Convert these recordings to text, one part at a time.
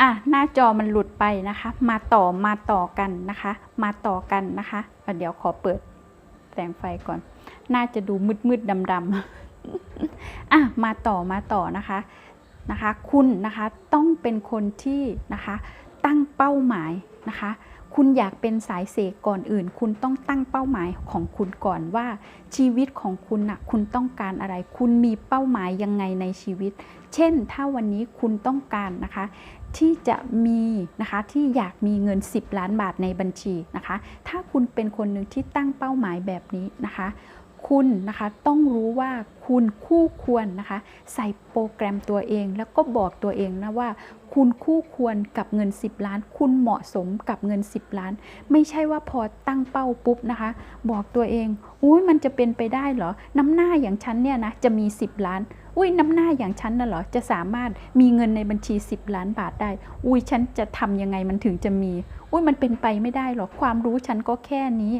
อะหน้าจอมันหลุดไปนะคะ มาต่อมาต่อกันนะคะ มาต่อกันนะคะเดี๋ยวขอเปิดแสงไฟก่อน น่าจะดูมืดมืดดำดำอะมาต่อมาต่อนะคะนะคะ คุณนะคะต้องเป็นคนที่นะคะตั้งเป้าหมายนะคะคุณอยากเป็นสายเสกก่อนอื่น คุณต้องตั้งเป้าหมายของคุณก่อนว่า ชีวิตของคุณน่ะคุณต้องการอะไร คุณมีเป้าหมายยังไงในชีวิต เช่น ถ้าวันนี้คุณต้องการนะคะ ที่จะมีนะคะที่อยากมีเงิน 10 ล้านบาทในบัญชีนะคะ ถ้าคุณเป็นคนหนึ่งที่ตั้งเป้าหมายแบบนี้นะคะ คุณนะคะต้องรู้ว่าคุณคู่ควรนะคะ ใส่โปรแกรมตัวเอง แล้วก็บอกตัวเองนะว่า คุณคู่ควรกับเงิน 10 ล้าน คุณเหมาะสมกับเงิน 10 ล้าน ไม่ใช่ว่าพอตั้งเป้าปุ๊บนะคะ บอกตัวเองอุ้ยมันจะเป็นไปได้เหรอ น้ำหน้าอย่างฉันเนี่ยนะจะมี 10 ล้านอุ้ยน้ำหน้าอย่างฉันน่ะเหรอจะสามารถมีเงินในบัญชี 10 ล้านบาทได้ อุ้ยฉันจะทำยังไงมันถึงจะมี อุ้ยมันเป็นไปไม่ได้หรอกความรู้ฉันก็แค่นี้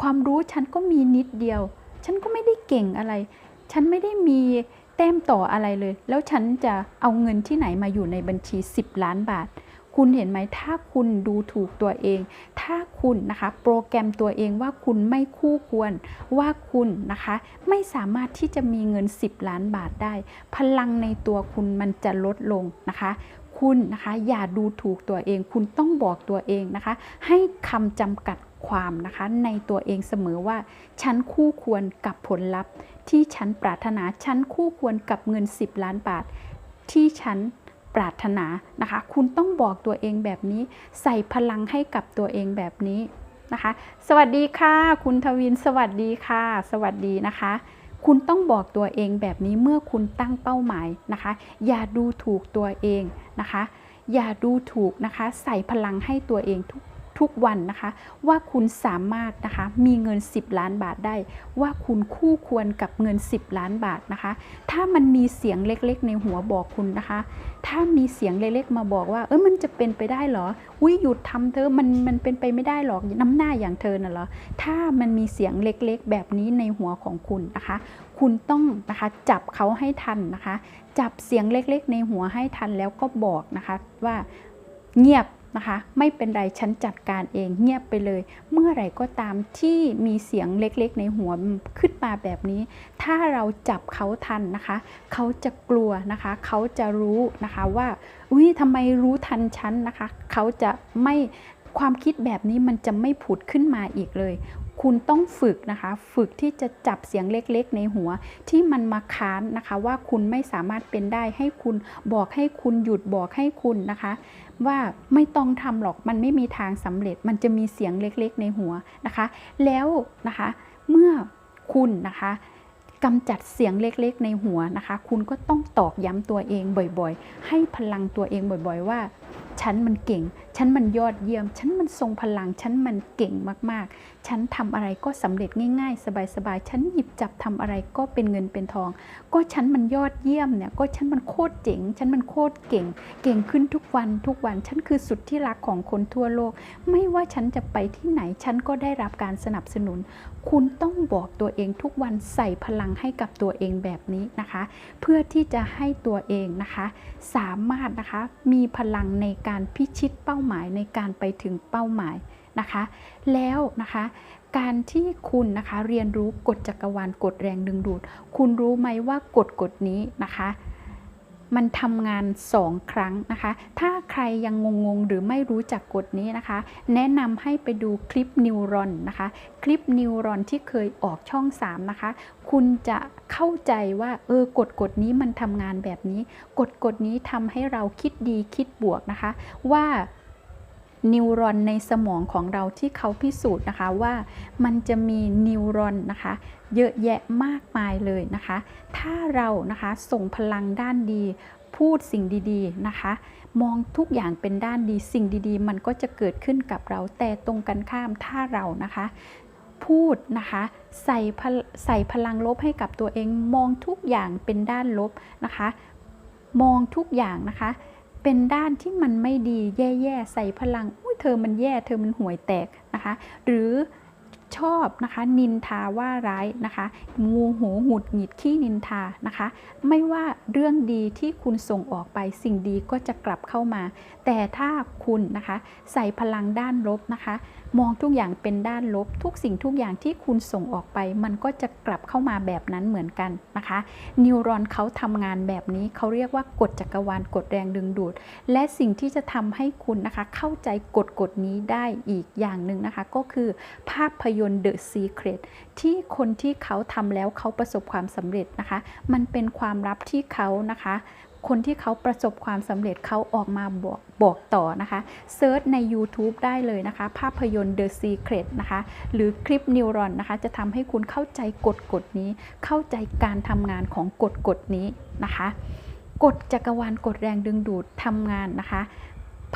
ความรู้ฉันก็มีนิดเดียว ฉันก็ไม่ได้เก่งอะไร ฉันไม่ได้มีแต้มต่ออะไรเลย แล้วฉันจะเอาเงินที่ไหนมาอยู่ในบัญชี 10 ล้านบาท คุณเห็นไหมถ้าคุณดูถูกตัวเอง ถ้าคุณนะคะ โปรแกรมตัวเองว่าคุณไม่คู่ควร ว่าคุณนะคะ ไม่สามารถที่จะมีเงิน 10 ล้านบาทได้ พลังในตัวคุณมันจะลดลงนะคะคุณนะคะอย่าดูถูกตัวเอง คุณต้องบอกตัวเองนะคะ ให้คำจำกัด ความนะคะในตัวเองเสมอว่า ฉันคู่ควรกับผลลัพธ์ ที่ฉันปรารถนา ฉันคู่ควรกับเงิน 10 ล้านบาท ที่ฉันปรารถนานะคะ คุณต้องบอกตัวเองแบบนี้ ใส่พลังให้กับตัวเองแบบนี้นะคะ สวัสดีค่ะ คุณทวิน สวัสดีค่ะ สวัสดีนะคะคุณต้องบอกตัวเองแบบนี้เมื่อคุณตั้งเป้าหมายนะคะ อย่าดูถูกตัวเองนะคะ อย่าดูถูกนะคะ ใส่พลังให้ตัวเองทุก ทุกวันนะคะ ว่าคุณสามารถนะคะมีเงิน 10 ล้านบาทได้ ว่าคุณคู่ควรกับเงิน 10 ล้านบาทนะคะ ถ้ามันมีเสียงเล็กๆ ในหัวบอกคุณนะคะ ถ้ามีเสียงเล็กๆ มาบอกว่า เออมันจะเป็นไปได้เหรออุ้ยหยุดทำเธอมันมันเป็นไปไม่ได้หรอกน้ำหน้าอย่างเธอน่ะเหรอถ้ามันมีเสียงเล็กๆ แบบนี้ในหัวของคุณนะคะ คุณต้องนะคะจับเขาให้ทันนะคะ จับเสียงเล็กๆ ในหัวให้ทันแล้วก็บอกนะคะว่าเงียบ นะคะ ไม่เป็นไรฉันจัดการเองเงียบไปเลย เมื่อไหร่ก็ตามที่มีเสียงเล็กๆ ในหัวขึ้นมาแบบนี้ ถ้าเราจับเขาทันนะคะ เขาจะกลัวนะคะ เขาจะรู้นะคะว่าอุ้ยทำไมรู้ทันฉันนะคะ เขาจะไม่ ความคิดแบบนี้มันจะไม่ผุดขึ้นมาอีกเลย คุณต้องฝึกนะคะ ฝึกที่จะจับเสียงเล็กๆ ในหัวที่มันมาค้านนะคะ ว่าคุณไม่สามารถเป็นได้ให้คุณบอกให้คุณหยุดบอกให้คุณนะคะ ว่าไม่ต้องทำหรอกมันไม่มีทางสำเร็จ มันจะมีเสียงเล็กๆ ในหัวนะคะ แล้วนะคะเมื่อคุณนะคะกำจัดเสียงเล็กๆ ในหัวนะคะ คุณก็ต้องตอกย้ำตัวเองบ่อยๆ ให้พลังตัวเองบ่อยๆ ว่าฉันมันเก่ง ฉันมันยอดเยี่ยม ฉันมันทรงพลัง ฉันมันเก่งมากๆ ฉันทำอะไรก็สำเร็จง่าย ๆ สบายๆ ฉันหยิบจับทำอะไรก็เป็นเงินเป็นทอง ก็ฉันมันยอดเยี่ยมเนี่ย ก็ฉันมันโคตรเจ๋ง ฉันมันโคตรเก่ง เก่งขึ้นทุกวันทุกวัน ฉันคือสุดที่รักของคนทั่วโลก ไม่ว่าฉันจะไปที่ไหน ฉันก็ได้รับการสนับสนุน คุณต้องบอกตัวเองทุกวันใส่พลังให้กับตัวเองแบบนี้นะคะ เพื่อที่จะให้ตัวเองนะคะ สามารถนะคะมีพลังในการพิชิตเป้าหมายในการไปถึงเป้าหมายนะคะ แล้วนะคะการที่คุณนะคะเรียนรู้กฎจักรวาลกฎแรงดึงดูด คุณรู้ไหมว่ากฎกฎนี้นะคะ มันทำงาน 2 ครั้งนะคะ ถ้าใครยังงงๆ หรือไม่รู้จักกฎนี้นะคะ แนะนำให้ไปดูคลิปนิวรอนนะคะ คลิปนิวรอนที่เคยออกช่อง 3 นะคะ คุณจะเข้าใจว่าเออกฎกฎนี้มันทำงานแบบนี้ กฎกฎนี้ทำให้เราคิดดีคิดบวกนะคะ ว่า นิวรอนในสมองของเราที่เขาพิสูจน์นะคะว่ามันจะมีนิวรอนนะคะเยอะแยะมากมายเลยนะคะ ถ้าเรานะคะส่งพลังด้านดี พูดสิ่งดีๆนะคะ มองทุกอย่างเป็นด้านดีสิ่งดีๆ มันก็จะเกิดขึ้นกับเราแต่ตรงกันข้ามถ้าเรานะคะพูดนะคะใส่ใส่พลังลบให้กับตัวเองมองทุกอย่างเป็นด้านลบนะคะ มองทุกอย่างนะคะ เป็นด้านที่มันไม่ดีแย่ๆใส่พลังอุ้ยเธอมันแย่เธอมันห่วยแตกนะคะ หรือชอบนะคะนินทาว่าร้ายนะคะงูหูหงุดหงิดขี้นินทานะคะ ไม่ว่าเรื่องดีที่คุณส่งออกไปสิ่งดีก็จะกลับเข้ามา แต่ถ้าคุณนะคะใส่พลังด้านลบนะคะ มองทุกอย่างเป็นด้านลบ ทุกสิ่งทุกอย่างที่คุณส่งออกไป มันก็จะกลับเข้ามาแบบนั้นเหมือนกันนะคะ นิวรอนเขาทำงานแบบนี้เขาเรียกว่ากฎจักรวาลกฎแรงดึงดูด และสิ่งที่จะทำให้คุณนะคะเข้าใจกฎกฎนี้ได้อีกอย่างหนึ่งนะคะ ก็คือภาพยนตร์ The Secret ที่คนที่เขาทำแล้วเขาประสบความสำเร็จนะคะ มันเป็นความลับที่เขานะคะ คนที่เขาประสบความสำเร็จเขาออกมาบอกบอกต่อนะคะเซิร์ชใน YouTube ได้เลยนะคะ ภาพยนตร์ The Secret นะคะ หรือคลิปนิวรอนนะคะ จะทำให้คุณเข้าใจกฎกฎนี้ เข้าใจการทำงานของกฎกฎนี้นะคะกฎจักรวาลกฎแรงดึงดูดทำงานนะคะ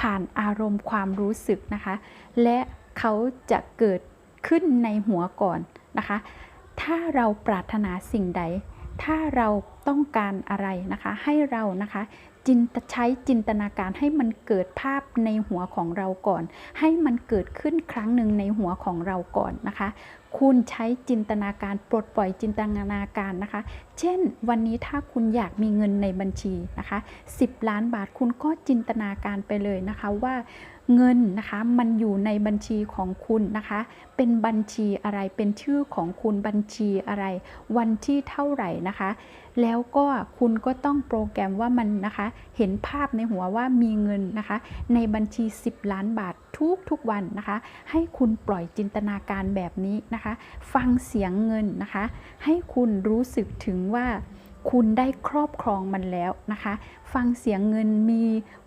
ผ่านอารมณ์ความรู้สึกนะคะ และเขาจะเกิดขึ้นในหัวก่อนนะคะ ถ้าเราปรารถนาสิ่งใด ถ้าเราต้องการอะไรนะคะ ให้เรานะคะจินตใช้จินตนาการให้มันเกิดภาพในหัวของเราก่อน ให้มันเกิดขึ้นครั้งหนึ่งในหัวของเราก่อนนะคะ คุณใช้จินตนาการปลดปล่อยจินตนาการนะคะ เช่น วันนี้ถ้าคุณอยากมีเงินในบัญชีนะคะ 10 ล้านบาทคุณก็จินตนาการไปเลยนะคะว่าเงินนะคะมันอยู่ในบัญชีของคุณนะคะ เป็นบัญชีอะไรเป็นชื่อของคุณบัญชีอะไร วันที่เท่าไหร่นะคะ แล้วก็คุณก็ต้องโปรแกรมว่ามันนะคะ เห็นภาพในหัวว่ามีเงินนะคะ ในบัญชี 10 ล้านบาท ทุกทุกวันนะคะ ให้คุณปล่อยจินตนาการแบบนี้นะคะ ฟังเสียงเงินนะคะ ให้คุณรู้สึกถึงว่าคุณได้ครอบครองมันแล้วนะคะ ฟังเสียงเงินมี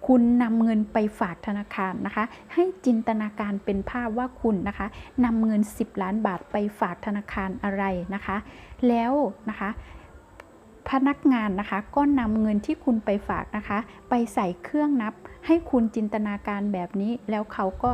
คุณนำเงินไปฝากธนาคารนะคะ ให้จินตนาการเป็นภาพว่าคุณนะคะนำเงิน 10 ล้านบาทไปฝากธนาคารอะไรนะคะ แล้วนะคะพนักงานนะคะก็นำเงินที่คุณไปฝากนะคะ ไปใส่เครื่องนับ ให้คุณจินตนาการแบบนี้ แล้วเขาก็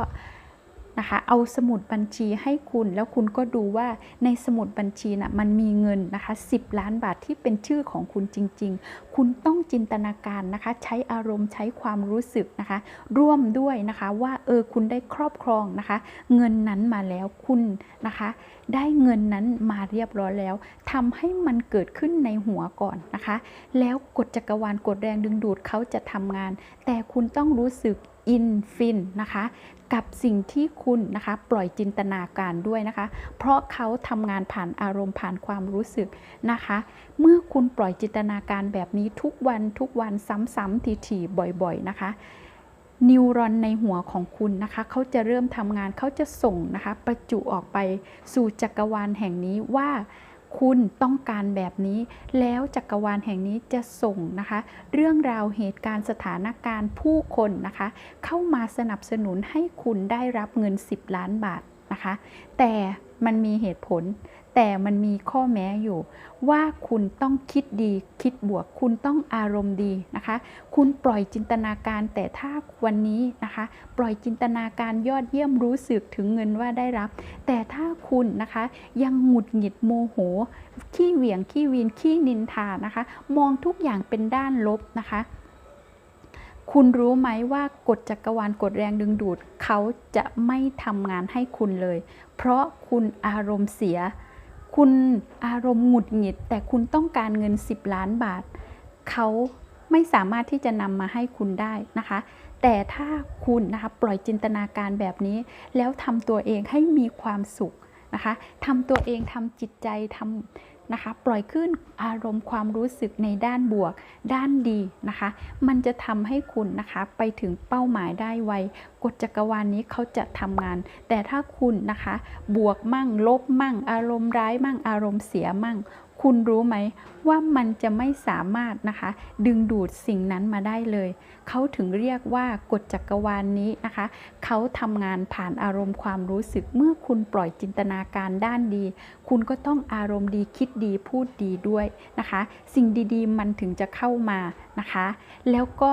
นะคะ เอาสมุดบัญชีให้คุณแล้วคุณก็ดูว่าในสมุดบัญชีนะ่ะมันมีเงินนะคะ 10 ล้านบาทที่เป็นชื่อของคุณจริง ๆ คุณต้องจินตนาการนะคะ ใช้อารมณ์ใช้ความรู้สึกนะคะ ร่วมด้วยนะคะว่าเออคุณได้ครอบครองนะคะ เงินนั้นมาแล้วคุณนะคะ ได้เงินนั้นมาเรียบร้อยแล้วทำให้มันเกิดขึ้นในหัวก่อนนะคะ แล้วกฎจักรวาลกฎแรงดึงดูดเขาจะทำงาน แต่คุณต้องรู้สึก อินฟินนะคะกับสิ่งที่คุณนะคะปล่อยจินตนาการด้วยนะคะ เพราะเขาทำงานผ่านอารมณ์ผ่านความรู้สึกนะคะ เมื่อคุณปล่อยจินตนาการแบบนี้ทุกวันทุกวันซ้ำๆทีๆบ่อยๆนะคะนิวรอนในหัวของคุณนะคะ เขาจะเริ่มทำงานเขาจะส่งนะคะ ประจุออกไปสู่จักรวาลแห่งนี้ว่า คุณต้องการแบบนี้ แล้วจักรวาลแห่งนี้จะส่งนะคะ เรื่องราวเหตุการณ์สถานการณ์ผู้คนนะคะ เข้ามาสนับสนุนให้คุณได้รับเงิน 10 ล้านบาทนะคะ แต่มันมีเหตุผล แต่มันมีข้อแม้อยู่ ว่าคุณต้องคิดดีคิดบวก คุณต้องอารมณ์ดีนะคะ คุณปล่อยจินตนาการแต่ถ้าวันนี้นะคะ ปล่อยจินตนาการยอดเยี่ยมรู้สึกถึงเงินว่าได้รับ แต่ถ้าคุณนะคะยังหงุดหงิดโมโห ขี้เหวี่ยงขี้วีนขี้นินทานะคะ มองทุกอย่างเป็นด้านลบนะคะคุณรู้ไหมว่ากฎจักรวาลกฎแรงดึงดูด เขาจะไม่ทำงานให้คุณเลย เพราะคุณอารมณ์เสีย คุณอารมณ์หงุดหงิด แต่คุณต้องการเงิน 10 ล้านบาท เขาไม่สามารถที่จะนำมาให้คุณได้นะคะ แต่ถ้าคุณนะคะปล่อยจินตนาการแบบนี้ แล้วทำตัวเองให้มีความสุขนะคะทำตัวเองทำจิตใจทำ นะคะ ปล่อยขึ้นอารมณ์ความรู้สึกในด้านบวก ด้านดีนะคะ มันจะทำให้คุณนะคะไปถึงเป้าหมายได้ไวกฎจักรวาลนนี้เขาจะทำงาน แต่ถ้าคุณนะคะ บวกมั่ง ลบมั่ง อารมณ์ร้ายมั่ง อารมณ์เสียมั่งคุณรู้ไหมว่ามันจะไม่สามารถนะคะ ดึงดูดสิ่งนั้นมาได้เลย เขาถึงเรียกว่ากฎจักรวาลนนี้นะคะ เขาทำงานผ่านอารมณ์ความรู้สึกเมื่อคุณปล่อยจินตนาการด้านดี คุณก็ต้องอารมณ์ดีคิดดีพูดดีด้วยนะคะ สิ่งดีๆ มันถึงจะเข้ามานะคะ แล้วก็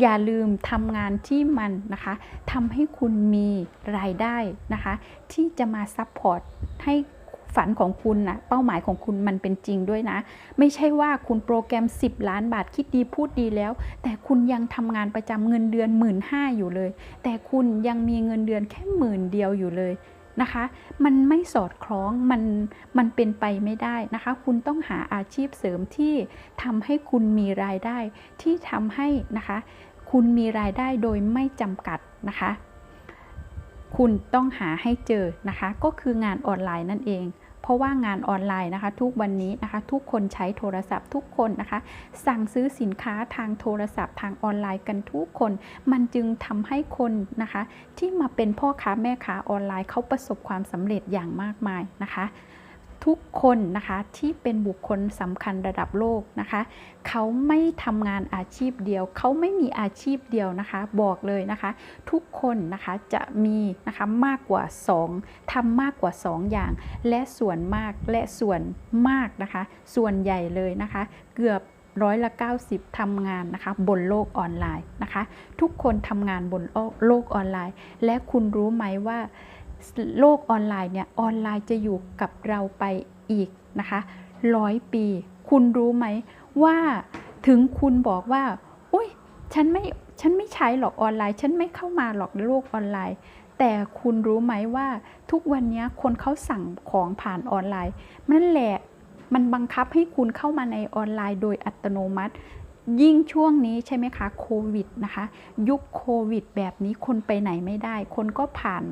อย่าลืมทำงานที่มันนะคะทำให้คุณมีรายได้นะคะ ที่จะมาซัพพอร์ตให้ ฝันของคุณนะเป้าหมายของคุณมันเป็นจริงด้วยนะ ไม่ใช่ว่าคุณโปรแกรม 10 ล้านบาทคิดดีพูดดีแล้ว แต่คุณยังทำงานประจำเงินเดือน1 5ื่นห้าอยู่เลย แต่คุณยังมีเงินเดือนแค่หมื่นเดียวอยู่เลยนะคะ มันไม่สอดคล้อง มัน มันเป็นไปไม่ได้นะคะ คุณต้องหาอาชีพเสริมที่ทำให้คุณมีรายได้ที่ทำให้นะคะ คุณมีรายได้โดยไม่จำกัดนะคะ คุณต้องหาให้เจอนะคะ ก็คืองานออนไลน์นั่นเอง เพราะว่างานออนไลน์นะคะ ทุกวันนี้นะคะ ทุกคนใช้โทรศัพท์ทุกคนนะคะ สั่งซื้อสินค้าทางโทรศัพท์ ทางออนไลน์กันทุกคน มันจึงทำให้คนนะคะ ที่มาเป็นพ่อค้าแม่ค้าออนไลน์เขาประสบความสำเร็จอย่างมากมายนะคะ ทุกคนนะคะที่เป็นบุคคลสำคัญระดับโลกนะคะเขาไม่ทำงานอาชีพเดียว เขาไม่มีอาชีพเดียวนะคะ บอกเลยนะคะ ทุกคนนะคะจะมีนะคะมากกว่า 2ทำมากกว่า 2 อย่าง และส่วนมากและส่วนมากนะคะ ส่วนใหญ่เลยนะคะ เกือบร้อยละ 90ทำงานนะคะบนโลกออนไลน์นะคะ ทุกคนทำงานบนโลกออนไลน์ และคุณรู้ไหมว่า โลกออนไลน์เนี่ยออนไลน์จะอยู่กับเราไปอีกนะคะร้อยปี คุณรู้ไหมว่าถึงคุณบอกว่า อุ้ยฉันไม่ฉันไม่ใช้หรอกออนไลน์ ฉันไม่เข้ามาหรอกในโลกออนไลน์ แต่คุณรู้ไหมว่าทุกวันนี้คนเขาสั่งของผ่านออนไลน์นั่นแหละมันบังคับให้คุณเข้ามาในออนไลน์โดยอัตโนมัติ ยิ่งช่วงนี้ใช่ไหมคะโควิดนะคะ ยุคโควิดแบบนี้คนไปไหนไม่ได้ คนก็ผ่าน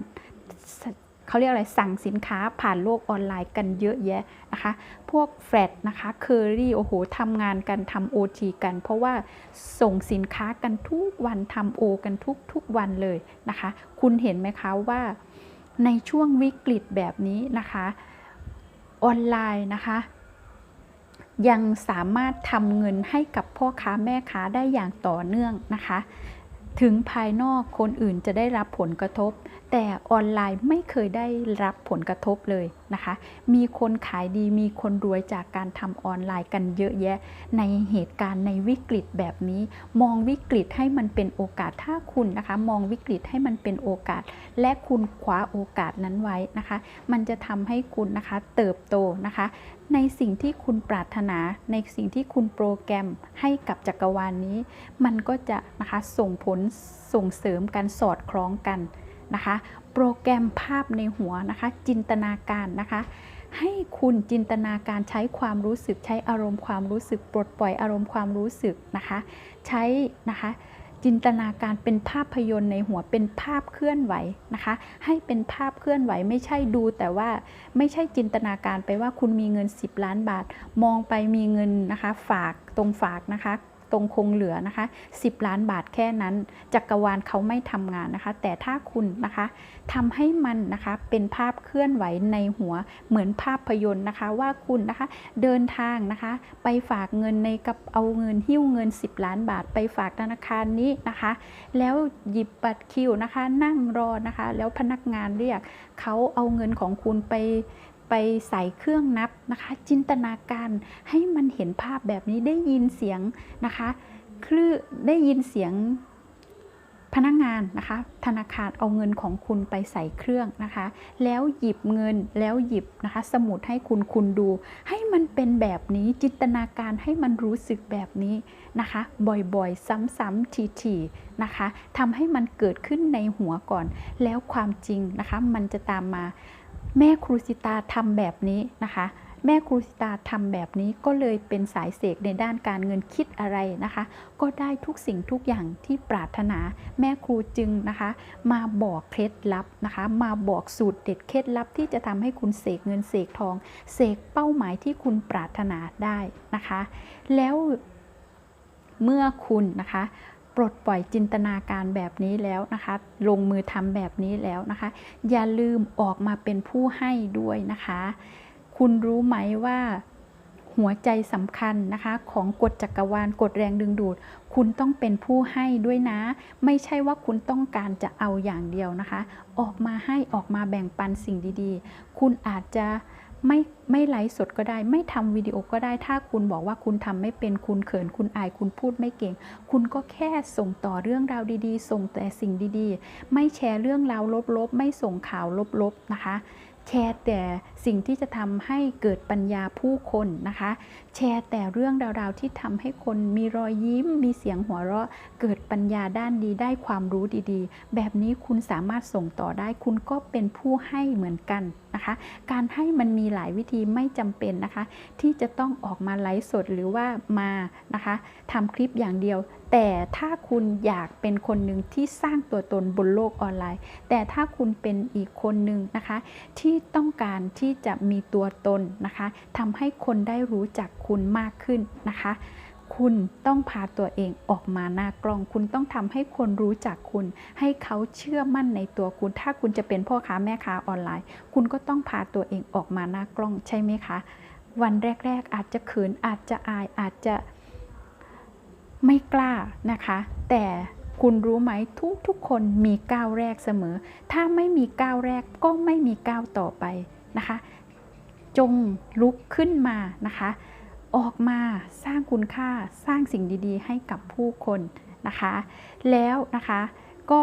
เขาเรียกอะไรสั่งสินค้าผ่านโลกออนไลน์กันเยอะแยะนะคะ พวกแฟลตนะคะเคอรี่โอ้โหทำงานกันทำโอทีกัน เพราะว่าส่งสินค้ากันทุกวันทำโอกันทุกทุกวันเลยนะคะ คุณเห็นไหมคะว่าในช่วงวิกฤตแบบนี้นะคะ ออนไลน์นะคะ ยังสามารถทำเงินให้กับพ่อค้าแม่ค้าได้อย่างต่อเนื่องนะคะ ถึงภายนอกคนอื่นจะได้รับผลกระทบ แต่ออนไลน์ไม่เคยได้รับผลกระทบเลยนะคะ มีคนขายดีมีคนรวยจากการทำออนไลน์กันเยอะแยะ ในเหตุการณ์ในวิกฤตแบบนี้ มองวิกฤตให้มันเป็นโอกาสถ้าคุณนะคะ มองวิกฤตให้มันเป็นโอกาส และคุณคว้าโอกาสนั้นไว้นะคะ มันจะทำให้คุณนะคะเติบโตนะคะในสิ่งที่คุณปรารถนาในสิ่งที่คุณโปรแกรมให้กับจักรวาลนนี้ มันก็จะนะคะส่งผลส่งเสริมกันสอดคล้องกันนะคะ โปรแกรมภาพในหัวนะคะ จินตนาการนะคะ ให้คุณจินตนาการใช้ความรู้สึกใช้อารมณ์ความรู้สึกปลดปล่อยอารมณ์ความรู้สึกนะคะ ใช้นะคะจินตนาการเป็นภาพยนตร์ในหัวเป็นภาพเคลื่อนไหวนะคะ ให้เป็นภาพเคลื่อนไหวไม่ใช่ดูแต่ว่าไม่ใช่จินตนาการไปว่าคุณมีเงิน 10 ล้านบาท มองไปมีเงินนะคะ ฝากตรงฝากนะคะ ตรงคงเหลือนะคะ 10 ล้านบาทแค่นั้น จักรวาลเขาไม่ทำงานนะคะ แต่ถ้าคุณนะคะทำให้มันนะคะเป็นภาพเคลื่อนไหวในหัวเหมือนภาพยนตร์นะคะ ว่าคุณนะคะเดินทางนะคะ ไปฝากเงินในกับเอาเงินหิ้วเงิน 10 ล้านบาท ไปฝากธนาคารนี้นะคะ แล้วหยิบบัตรคิวนะคะ นั่งรอนะคะ แล้วพนักงานเรียกเขาเอาเงินของคุณไป ไปใส่เครื่องนับนะคะ จินตนาการให้มันเห็นภาพแบบนี้ได้ยินเสียงนะคะคลื่ได้ยินเสียงพนักงานนะคะ ธนาคารเอาเงินของคุณไปใส่เครื่องนะคะ แล้วหยิบเงินแล้วหยิบนะคะ สมุดให้คุณคุณดู ให้มันเป็นแบบนี้จินตนาการให้มันรู้สึกแบบนี้นะคะ บ่อยๆ ซ้ำๆทีๆนะคะทำให้มันเกิดขึ้นในหัวก่อน แล้วความจริงนะคะ มันจะตามมา แม่ครูสิตาทำแบบนี้นะคะ แม่ครูสิตาทำแบบนี้ก็เลยเป็นสายเสกในด้านการเงินคิดอะไรนะคะ ก็ได้ทุกสิ่งทุกอย่างที่ปรารถนา แม่ครูจึงนะคะ มาบอกเคล็ดลับนะคะ มาบอกสูตรเด็ดเคล็ดลับที่จะทำให้คุณเสกเงินเสกทอง เสกเป้าหมายที่คุณปรารถนาได้นะคะ แล้วเมื่อคุณนะคะ ปลดปล่อยจินตนาการแบบนี้แล้วนะคะ ลงมือทำแบบนี้แล้วนะคะ อย่าลืมออกมาเป็นผู้ให้ด้วยนะคะ คุณรู้ไหมว่าหัวใจสำคัญนะคะ ของกฎจักรวาลกฎแรงดึงดูด คุณต้องเป็นผู้ให้ด้วยนะ ไม่ใช่ว่าคุณต้องการจะเอาอย่างเดียวนะคะ ออกมาให้ออกมาแบ่งปันสิ่งดีๆ คุณอาจจะไม่ ไม่ไลฟ์สดก็ได้ ไม่ทำวิดีโอก็ได้ ถ้าคุณบอกว่าคุณทำไม่เป็นคุณเขินคุณอายคุณพูดไม่เก่ง คุณก็แค่ส่งต่อเรื่องราวดีๆ ส่งแต่สิ่งดีๆ ไม่แชร์เรื่องราวลบๆ ไม่ส่งข่าวลบๆนะคะแชร์แต่สิ่งที่จะทำให้เกิดปัญญาผู้คนนะคะ แชร์แต่เรื่องราวๆที่ทำให้คนมีรอยยิ้ม มีเสียงหัวเราะ เกิดปัญญาด้านดีได้ความรู้ดีๆ แบบนี้คุณสามารถส่งต่อได้ คุณก็เป็นผู้ให้เหมือนกันนะคะ การให้มันมีหลายวิธีไม่จำเป็นนะคะ ที่จะต้องออกมาไลฟ์สดหรือว่ามานะคะทำคลิปอย่างเดียว แต่ถ้าคุณอยากเป็นคนหนึ่งที่สร้างตัวตนบนโลกออนไลน์ แต่ถ้าคุณเป็นอีกคนหนึ่งนะคะ ที่ต้องการที่จะมีตัวตนนะคะทำให้คนได้รู้จักคุณมากขึ้นนะคะ คุณต้องพาตัวเองออกมาหน้ากล้อง คุณต้องทำให้คนรู้จักคุณ ให้เขาเชื่อมั่นในตัวคุณ ถ้าคุณจะเป็นพ่อค้าแม่ค้าออนไลน์ คุณก็ต้องพาตัวเองออกมาหน้ากล้องใช่ไหมคะ วันแรก ๆ อาจจะเขินอาจจะอายอาจจะไม่กล้านะคะ แต่คุณรู้ไหมทุกทุกๆคนมีก้าวแรกเสมอ ถ้าไม่มีก้าวแรกก็ไม่มีก้าวต่อไปนะคะ จงลุกขึ้นมานะคะ ออกมาสร้างคุณค่าสร้างสิ่งดีๆ ให้กับผู้คนนะคะ แล้วนะคะก็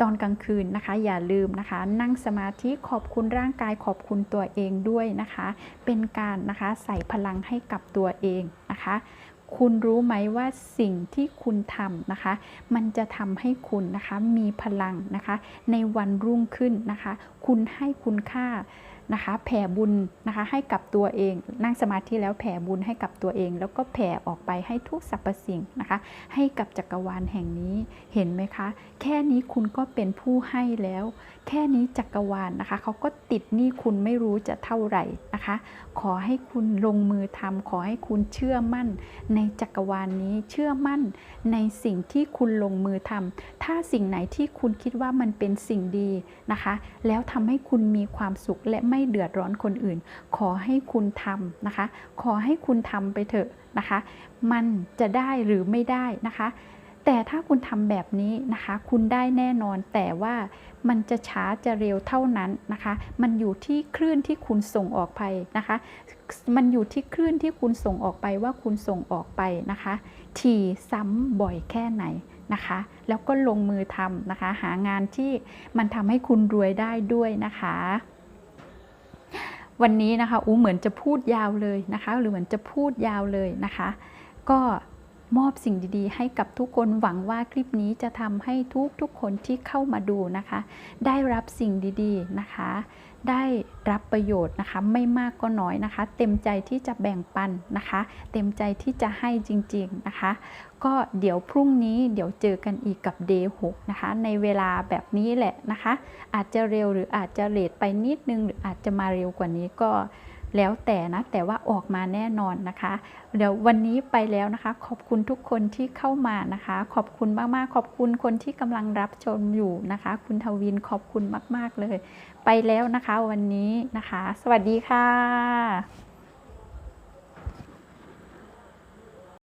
ตอนกลางคืนนะคะอย่าลืมนะคะ นั่งสมาธิขอบคุณร่างกายขอบคุณตัวเองด้วยนะคะ เป็นการนะคะใส่พลังให้กับตัวเองนะคะ คุณรู้ไหมว่าสิ่งที่คุณทำนะคะ มันจะทำให้คุณนะคะมีพลังนะคะ ในวันรุ่งขึ้นนะคะ คุณให้คุณค่า นะคะแผ่บุญนะคะให้กับตัวเอง นั่งสมาธิแล้วแผ่บุญให้กับตัวเอง แล้วก็แผ่ออกไปให้ทุกสรรพสิ่งนะคะ ให้กับจักรวาลแห่งนี้เห็นไหมคะ แค่นี้คุณก็เป็นผู้ให้แล้ว แค่นี้จักรวาลนะคะเขาก็ติดหนี้คุณไม่รู้จะเท่าไหร่นะคะ ขอให้คุณลงมือทำขอให้คุณเชื่อมั่น ในจักรวาลนี้เชื่อมั่น ในสิ่งที่คุณลงมือทำถ้าสิ่งไหนที่คุณคิดว่ามันเป็นสิ่งดีนะคะ แล้วทำให้คุณมีความสุขและไม่เดือดร้อนคนอื่น ขอให้คุณทำนะคะ ขอให้คุณทำไปเถอะนะคะ มันจะได้หรือไม่ได้นะคะ แต่ถ้าคุณทำแบบนี้นะคะ คุณได้แน่นอนแต่ว่ามันจะช้าจะเร็วเท่านั้นนะคะ มันอยู่ที่คลื่นที่คุณส่งออกไปนะคะ มันอยู่ที่คลื่นที่คุณส่งออกไปว่าคุณส่งออกไปนะคะ ถี่ซ้ำบ่อยแค่ไหนนะคะ แล้วก็ลงมือทำนะคะ หางานที่มันทำให้คุณรวยได้ด้วยนะคะ วันนี้นะคะอูเหมือนจะพูดยาวเลยนะคะ หรือเหมือนจะพูดยาวเลยนะคะ ก็มอบสิ่งดีๆ ให้กับทุกคนหวังว่าคลิปนี้จะทำให้ทุกทุกๆคนที่เข้ามาดูนะคะ ได้รับสิ่งดีๆนะคะ ได้รับประโยชน์นะคะ ไม่มากก็น้อยนะคะ เต็มใจที่จะแบ่งปันนะคะ เต็มใจที่จะให้จริงๆนะคะ ก็เดี๋ยวพรุ่งนี้เดี๋ยวเจอกันอีกกับ Day 6นะคะ ในเวลาแบบนี้แหละนะคะ อาจจะเร็วหรืออาจจะเลทไปนิดนึง หรืออาจจะมาเร็วกว่านี้ก็ แล้วแต่นะแต่ว่าออกมาแน่นอนนะคะ เดี๋ยววันนี้ไปแล้วนะคะ ขอบคุณทุกคนที่เข้ามานะคะ ขอบคุณมากๆ ขอบคุณคนที่กำลังรับชมอยู่นะคะ คุณทวินขอบคุณมาก ๆเลย ไปแล้วนะคะวันนี้นะคะ สวัสดีค่ะ